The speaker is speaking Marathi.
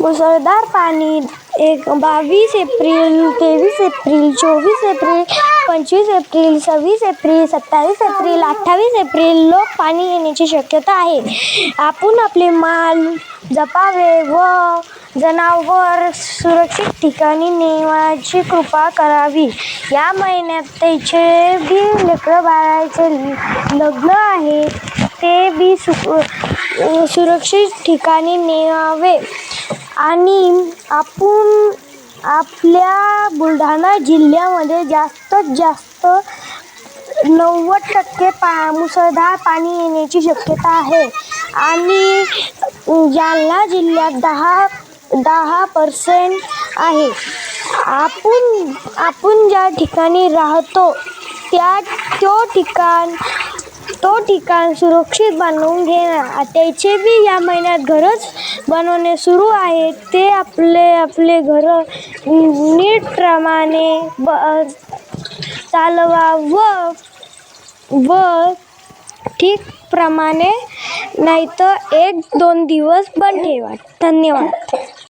मुसळधार पाणी एक बावीस एप्रिल तेवीस एप्रिल चोवीस एप्रिल पंचवीस एप्रिल सव्वीस एप्रिल सत्तावीस एप्रिल अठ्ठावीस एप्रिल लोक पाणी येण्याची शक्यता आहे. आपण आपले माल जपावे व जनावर सुरक्षित ठिकाणी नेवाची कृपा करावी. या महिन्यात त्याचे बी लेकरं बाळाचे लग्न आहे ते बी सु सुरक्षित ठिकाणी नेवावे. आणि आपण आपल्या बुलढाणा जिल्ह्यामध्ये जास्तीत जास्त नव्वद टक्के पा मुसळधार पाणी येण्याची शक्यता आहे. आणि जालना जिल्ह्यात दहा दहा पर्सेंट आहे. आपण आपण ज्या ठिकाणी राहतो त्या तो ठिकाण ठिकाण सुरक्षित बनवून घेणं त्याचे बी या महिन्यात घरच बनवणे सुरू आहे. ते आपले आपले घरं नीटप्रमाणे ब चालवा व व ठीक प्रमाणे नाही तर एक दोन दिवस बंद ठेवा. धन्यवाद.